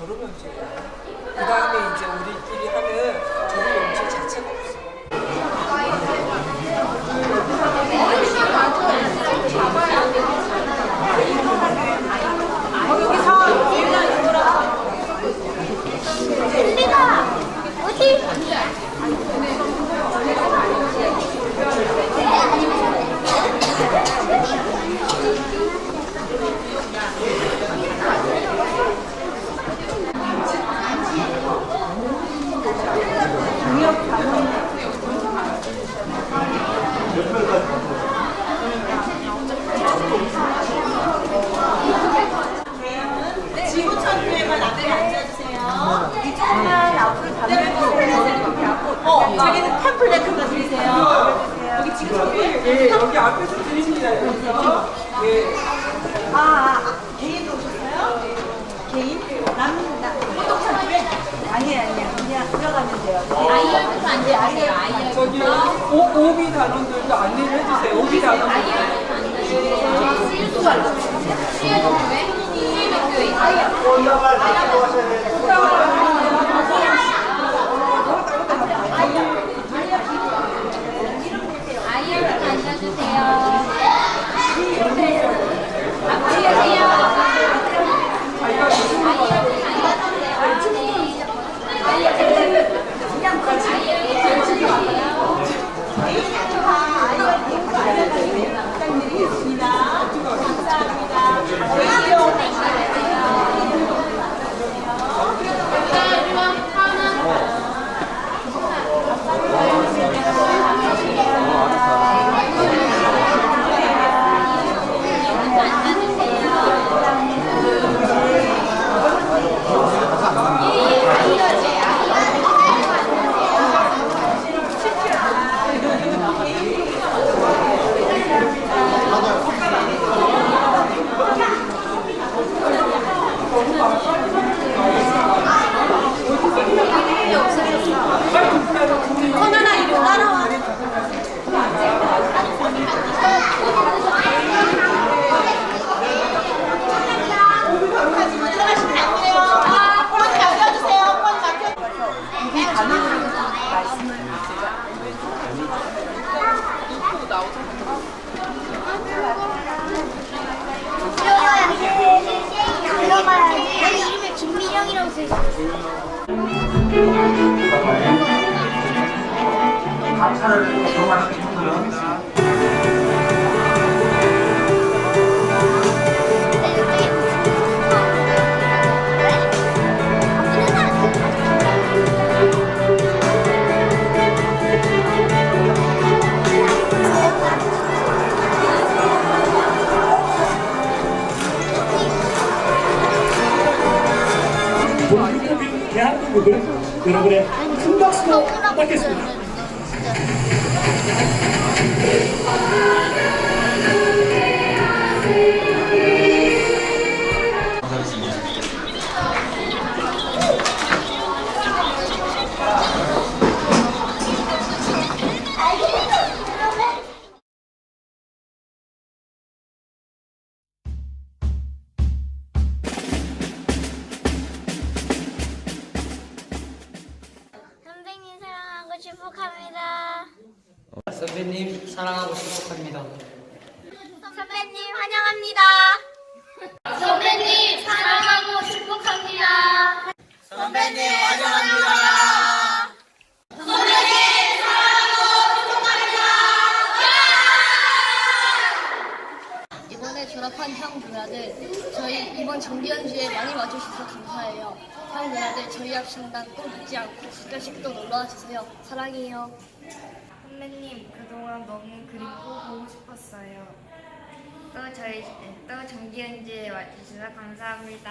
걸으면서 그 다음에 이제 우리 드립니다. 여기서. 예. 아, 아, 개인 오셨어요? 개인? 남, 나, 호떡사 집에? 아니, 아니, 그냥 들어가면 돼요. 아이얼부터 안 돼요. 아이얼, 아이얼. 저기 오, 어, 오비 단원들도 안내를 해주세요. 오비 단원들. 아이얼부터 안 돼요. 수유수가 수유수가 왜? 수유수가 왜? 올라갈 때 하셔야 돼요. 사랑합니다. 선배님 사랑하고 축복합니다. 선배님 환영합니다. 졸업한 향 누나들 저희 이번 정기연주에 많이 와주셔서 감사해요. 향 누나들 저희 학생단 꼭 잊지 않고 가끔씩 또 놀러와 주세요. 사랑해요. 선배님 그동안 너무 그립고 보고 싶었어요. 또 저희 또 정기연주에 와주셔서 감사합니다.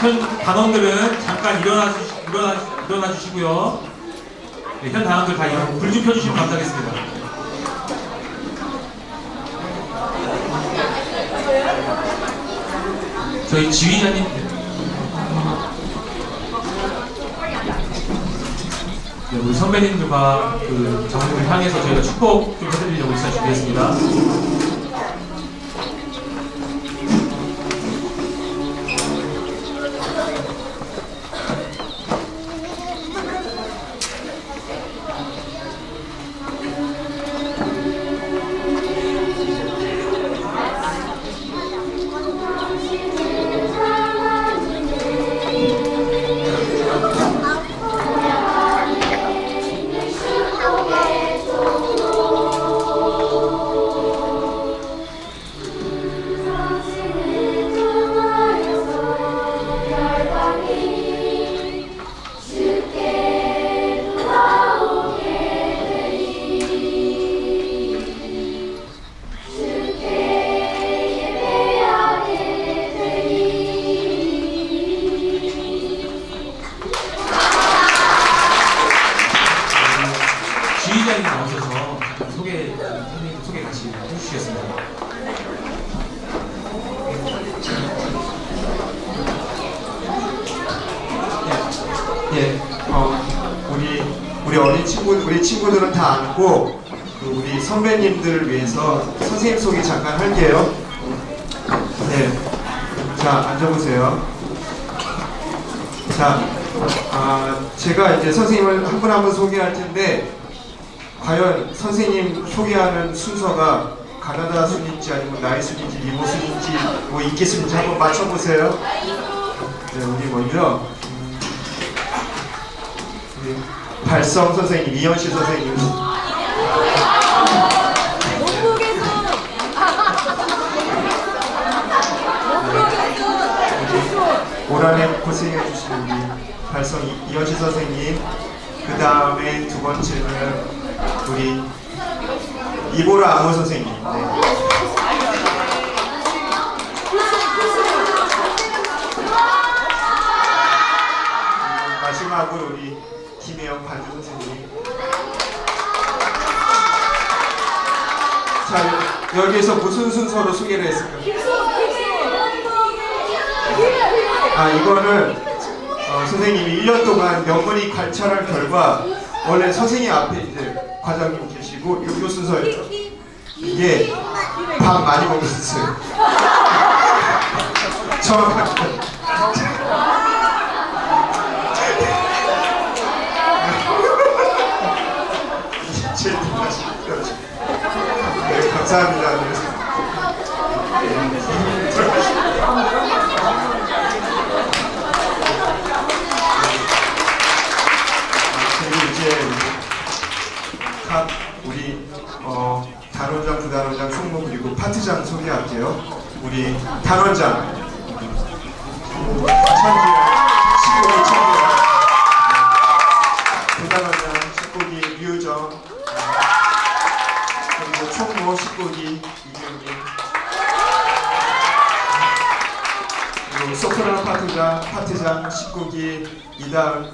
현 단원들은 잠깐 일어나, 주, 일어나, 일어나 주시고요. 네, 현 단원들 다 일어나, 불좀 켜주시면 감사하겠습니다. 저희 지휘자님. 네, 우리 선배님들과 그 정부를 향해서 저희가 축복 좀 해드리려고 시간 준비했습니다. 예, 어, 우리 우리 어린 친구 우리 친구들은 다 안고 그 우리 선배님들을 위해서 선생님 소개 잠깐 할게요. 네, 자 앉아보세요. 자, 아, 제가 이제 선생님을 한 분 한 분 소개할 텐데 과연 선생님 소개하는 순서가 가나다 순인지 아니면 나이 순인지 이모 순인지 뭐 순인지 한번 맞춰보세요. 네, 우리 먼저 우리 발성 선생님, 이현실 선생님. 올 한해 고생해 주신 우리 발성 이- 이현실 선생님. 그 다음에 두 번째는 우리 이보라 암호 선생님. 네. 마지막으로 우리 김혜영 반주 선생님. 자, 여기에서 무슨 순서로 소개를 했을까요? 아, 이거는 어, 선생님이 1년 동안 명문이 관찰한 결과 원래 선생님 앞에 이제 과장님 계시고 요, 요 순서예요. 이게 밥 많이 먹는 순서예요. 제 감사합니다. 그리고 이제 각 우리 어, 단원장, 부단원장, 총무 그리고 파트장 소개할게요. 우리 단원장 천지야, 시국이 천지야. 부단원장 식구기 류정 그리고 총무 식구기 이경님 그리고 그리고 소프라노 파트장, 파트장 19기 이다은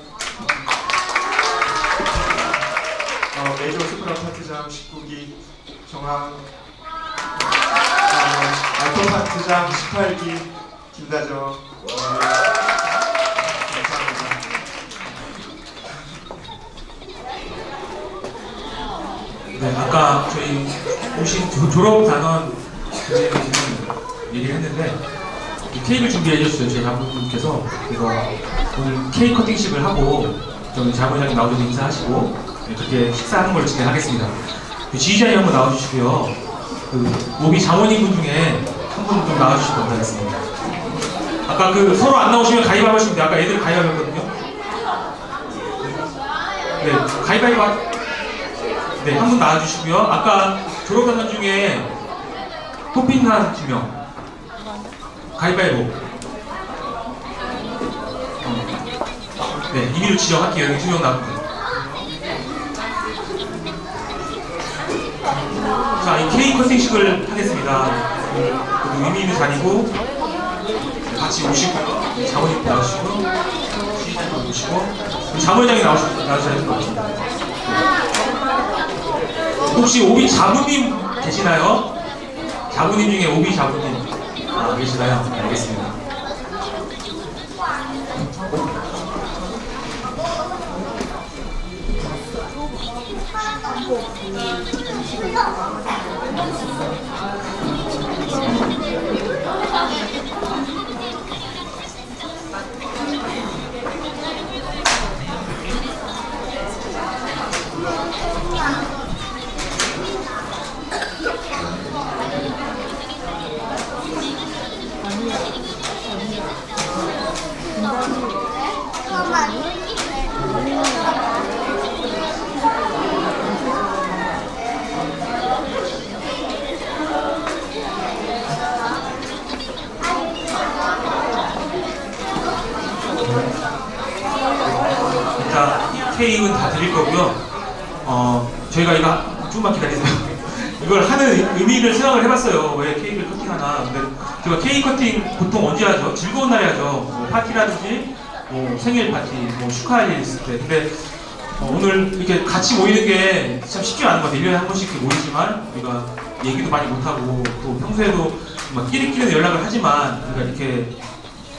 어, 메조 소프라노 파트장 19기 정황. 그다음에 알토 파트장 18기 김다정. 네, 감사합니다. 네, 아까 저희 오신 조- 졸업 단원 얘기를 했는데 이 케이크를 준비해 주셨어요. 저희 자부님께서 그래서 오늘 케이크 커팅식을 하고 저희 자부장님 나오셔서 인사하시고 네, 그렇게 식사하는 걸로 진행하겠습니다. 그 지휘자님 한번 나와주시고요. 그 모비 장원님 분 중에 한 분 좀 나와주시면 감사하겠습니다. 아까 그 서로 안 나오시면 가위바위보 하시면 돼요. 아까 애들 가위바위보 했거든요. 네, 가위바위보 하- 네, 한 분 나와주시고요. 아까 졸업단원 중에 토핑한 두 명. 가위바위보. 어. 네, 임의로 지정할게요. 여기 두명 남은 자, 이 케이크 커팅식을 하겠습니다. 그리고 의미 있는 자리고 같이 오시고요. 자원님 나오시고, 시장님 오시고, 것 같습니다. 혹시 오비 자부님 계시나요? 자부님 중에 오비 자부님 아, 계시나요? 네, 알겠습니다. 케이크는 다 드릴 거고요. 어, 저희가 이거 조금만 기다리세요. 이걸 하는 의미를 생각을 해봤어요. 왜 케이크를 커팅하나. 근데 제가 케이크 커팅 보통 언제 하죠? 즐거운 날에 하죠. 뭐 파티라든지 뭐 생일 파티, 뭐 축하할 일 있을 때. 근데 어, 오늘 이렇게 같이 모이는 게 참 쉽지 않은 것 같아요. 1년에 한 번씩 모이지만 우리가 얘기도 많이 못하고 또 평소에도 막 끼리끼리는 연락을 하지만 우리가 이렇게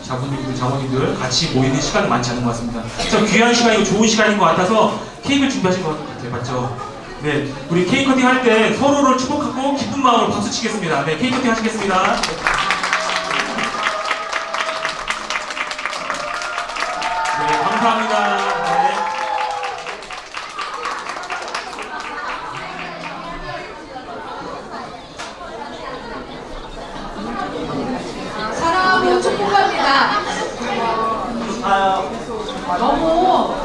자부님들, 자모님들 같이 모이는 시간이 많지 않은 것 같습니다. 참 귀한 시간이고 좋은 시간인 것 같아서 케이크를 준비하신 것 같아요. 맞죠? 네, 우리 케이크 커팅 할 때 서로를 축복하고 기쁜 마음으로 박수 치겠습니다. 네, 케이크 커팅 하시겠습니다. 네, 감사합니다. 네. 사랑하고 축복합니다. 너무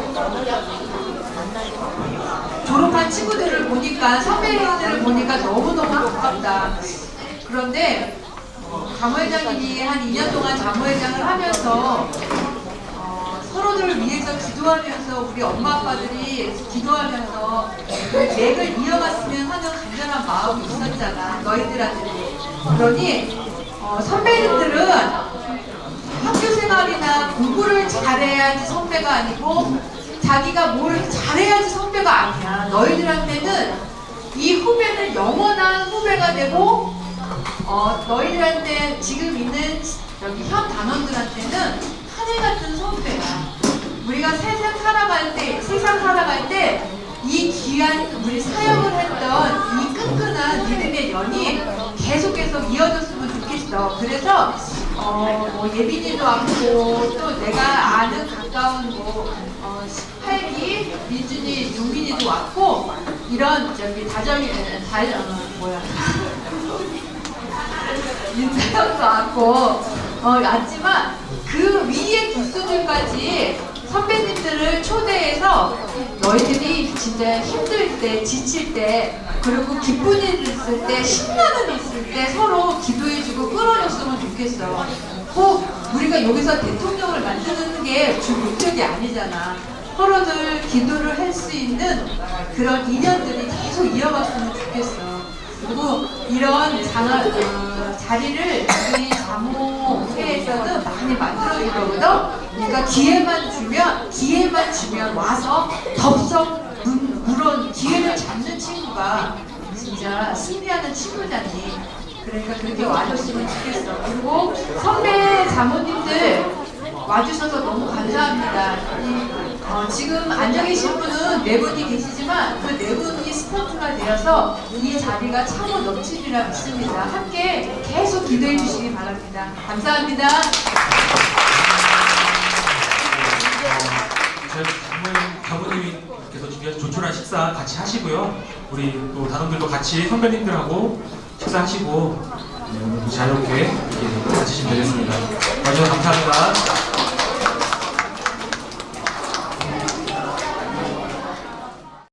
졸업한 친구들을 보니까 선배들을 보니까 너무너무 안타깝다. 그런데 자모회장님이 한 2년 동안 자모회장을 하면서 어, 서로들을 위해서 기도하면서 우리 엄마 아빠들이 기도하면서 그 맥을 이어갔으면 하는 간절한 마음이 있었잖아 너희들한테 그러니 어, 선배님들은 학교 생활이나 공부를 잘해야지 선배가 아니고 자기가 뭘 잘해야지 선배가 아니야. 너희들한테는 이 후배는 영원한 후배가 되고 어, 너희들한테 지금 있는 여기 현 단원들한테는 하늘 같은 선배야. 우리가 세상 살아갈 때, 세상 살아갈 때 이 귀한 우리 사역을 했던 이 끈끈한 믿음의 연이 계속해서 이어졌으면 좋겠어. 그래서 어, 뭐 예빈이도 왔고 또 내가 아는 가까운 뭐 어, 18기 민준이, 용민이도 왔고 이런 저기 다정이 다 어, 뭐야. 윤태형도 왔고 어, 왔지만 그 위에 부스들까지 선배님들을 초대해서 너희들이 진짜 힘들 때 지칠 때 그리고 기쁜 일 있을 때 신나는 일 있을 때 서로 기도해주고 끌어줬으면 좋겠어 꼭 우리가 여기서 대통령을 만드는 게 주 목적이 아니잖아 서로들 기도를 할 수 있는 그런 인연들이 계속 이어갔으면 좋겠어 그리고 이런 장아, 어, 자 자리를 우리 자모회에서는 많이 만들어 주거든. 그러니까 기회만 주면 기회만 주면 와서 덥석 문- 물론 기회를 잡는 친구가 진짜 승리하는 친구잖니. 그러니까 그렇게 와줬으면 좋겠어. 그리고 선배 자모님들 와주셔서 너무 감사합니다. 이, 어, 지금 앉아 계신 분은 네 분이 계시지만 그 네 분이 스포트가 되어서 이 자리가 차고 넘치리라 믿습니다. 함께 계속 기도해 주시기 바랍니다. 감사합니다. 저희 장모님, 장모님께서 준비한 조촐한 식사 같이 하시고요. 우리 또 단원들도 같이 선배님들하고 식사하시고 네, 자유롭게 이렇게 가지시면 되겠습니다. 와주셔서 감사합니다.